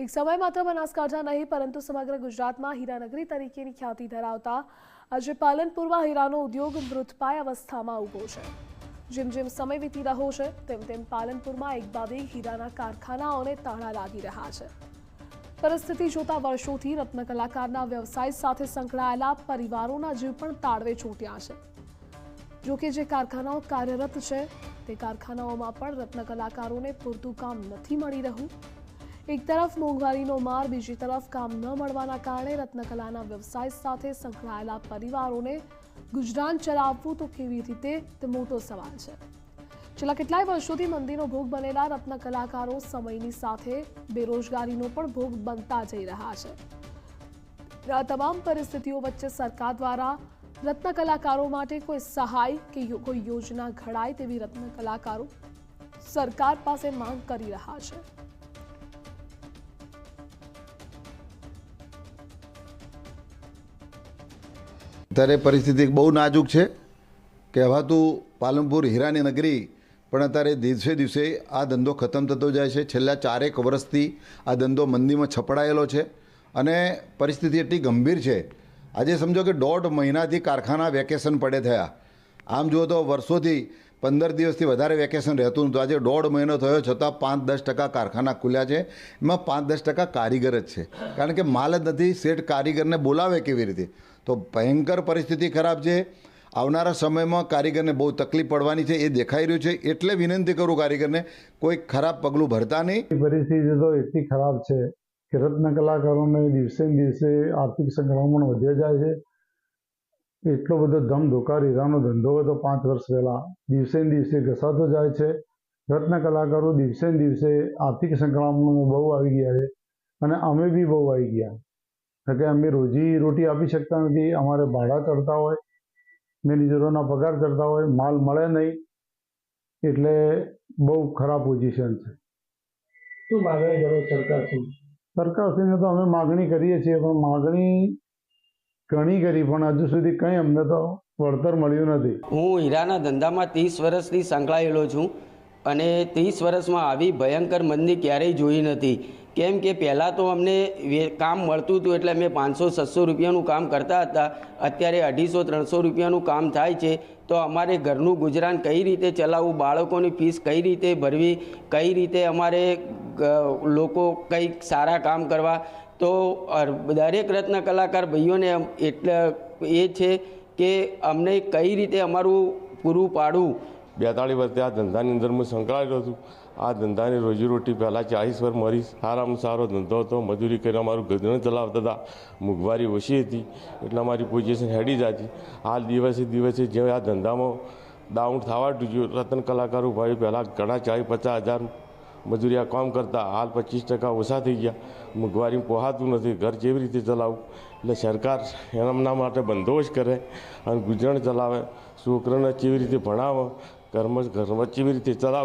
એક સમય માત્ર બનાસકાંઠા નહીં, પરંતુ સમગ્ર ગુજરાતમાં હીરાનગરી તરીકેની ખ્યાતિ ધરાવતા આજે પાલનપુરમાં હીરાનો ઉદ્યોગ મૃતપાય અવસ્થામાં ઊભો છે. જેમ જેમ સમય વીતી રહ્યો છે, તેમ તેમ પાલનપુરમાં એક બાદ હીરાના કારખાનાઓને તાળા લાગી રહ્યા છે. પરિસ્થિતિ જોતા વર્ષોથી રત્ન કલાકારના વ્યવસાય સાથે સંકળાયેલા પરિવારોના જીવ પણ તાળવે ચોંટ્યા છે. જોકે જે કારખાનાઓ કાર્યરત છે, તે કારખાનાઓમાં પણ રત્ન કલાકારોને પૂરતું કામ નથી મળી રહ્યું. એક તરફ મોંઘવારીનો માર, બીજી તરફ કામ ન મળવાના કારણે રત્નકલાના વ્યવસાય સાથે સંકળાયેલા પરિવારોને ગુજરાન ચલાવવું તો કેવી રીતે? તે મોટો સવાલ છે. છેલ્લા કેટલાય વર્ષોથી મંદીનો ભોગ બનેલા રત્ન કલાકારો સમયની સાથે બેરોજગારીનો પણ ભોગ બનતા જઈ રહ્યા છે. તમામ પરિસ્થિતિઓ વચ્ચે સરકાર દ્વારા રત્ન કલાકારો માટે કોઈ સહાય કે કોઈ યોજના ઘડાય તેવી રત્ન કલાકારો સરકાર પાસે માંગ કરી રહ્યા છે. અત્યારે પરિસ્થિતિ બહુ નાજુક છે કહેવાતું પાલનપુર હીરાની નગરી પણ અત્યારે દિવસે દિવસે આ ધંધો ખતમ થતો જાય છે. છેલ્લા ચારેક વર્ષથી આ ધંધો મંદીમાં છપડાયેલો છે અને પરિસ્થિતિ એટલી ગંભીર છે. આજે સમજો કે દોઢ મહિનાથી કારખાના વેકેશન પડે થયા. આમ જુઓ તો વર્ષોથી પંદર દિવસથી વધારે વેકેશન રહેતું નહોતું આજે દોઢ મહિનો થયો છતાં પાંચ દસ ટકા કારખાના ખુલ્યા છે. એમાં પાંચ દસ ટકા કારીગર જ છે. કારણ કે માલ જ નથી, શેઠ કારીગરને બોલાવે કેવી રીતે? તો ભયંકર પરિસ્થિતિ ખરાબ છે. આવનારા સમયમાં કારીગરને બહુ તકલીફ પડવાની છે, એ દેખાઈ રહ્યું છે. એટલે વિનંતી કરું કારીગરને, કોઈ ખરાબ પગલું ભરતા નહીં. પરિસ્થિતિ તો એટલી ખરાબ છે કે રત્ન કલાકારોને દિવસે દિવસે આર્થિક સંક્રમણ વધ્યા જાય છે. એટલો બધો ધમધોકાર હીરાનો ધંધો હતો પાંચ વર્ષ પહેલાં દિવસે ને દિવસે ઘસાતો જાય છે. રત્ન કલાકારો દિવસે ને દિવસે આર્થિક સંકળામણમાં બહુ આવી ગયા છે અને અમે બી બહુ આવી ગયા. કારણ કે અમે રોજી રોટી આપી શકતા નથી અમારે ભાડા ચડતા હોય મેનેજરોના પગાર ચડતા હોય માલ મળે નહીં એટલે બહુ ખરાબ પોઝિશન છે. શું માગણી કરો સરકાર સરકારશ્રીને તો અમે માગણી કરીએ છીએ પણ માગણી ઘણી પણ હજુ સુધી કંઈ અમને તો વળતર મળ્યું નથી. હું હીરાના ધંધામાં ત્રીસ વર્ષથી સંકળાયેલો છું અને ત્રીસ વર્ષમાં આવી ભયંકર મંદી ક્યારેય જોઈ નથી. કેમ કે પહેલાં તો અમને કામ મળતું હતું એટલે અમે પાંચસો, છસો રૂપિયાનું કામ કરતા હતા. અત્યારે અઢીસો, ત્રણસો રૂપિયાનું કામ થાય છે. તો અમારે ઘરનું ગુજરાન કઈ રીતે ચલાવવું, બાળકોની ફીસ કઈ રીતે ભરવી, કઈ રીતે અમારે લોકો કંઈક સારા કામ કરવા તો દરેક રત્ન કલાકાર ભાઈઓને એટલે એ છે કે અમને કઈ રીતે અમારું પૂરું પાડવું. બેતાળી વર્ષથી આ ધંધાની અંદર હું સંકળાયેલો છું. આ ધંધાની રોજીરોટી પહેલાં ચાળીસ વર્ષ મરી. સારામાં સારો ધંધો હતો. મજૂરી કરીને અમારું ગધણ ચલાવતા હતા. મોંઘવારી ઓછી હતી. એટલે અમારી પોઝિશન હેડી જતી. હાલ દિવસે દિવસે જે આ ધંધામાં ડાઉન થવા જોયું રતન કલાકારો ભાઈ પહેલાં ઘણા ચાળીસ પચાસ હજાર મજૂરિયા કામ કરતા હાલ પચીસ ટકા ઓછા થઈ ગયા. મોંઘવારી પોહાતું નથી. ઘર કેવી રીતે ચલાવવું? એટલે સરકાર એમના માટે બંદોબસ્ત કરે અને ગુજરાન ચલાવે. છોકરાને કેવી રીતે ભણાવે? ઘરમાં ઘરમાં કેવી રીતે ચલાવે?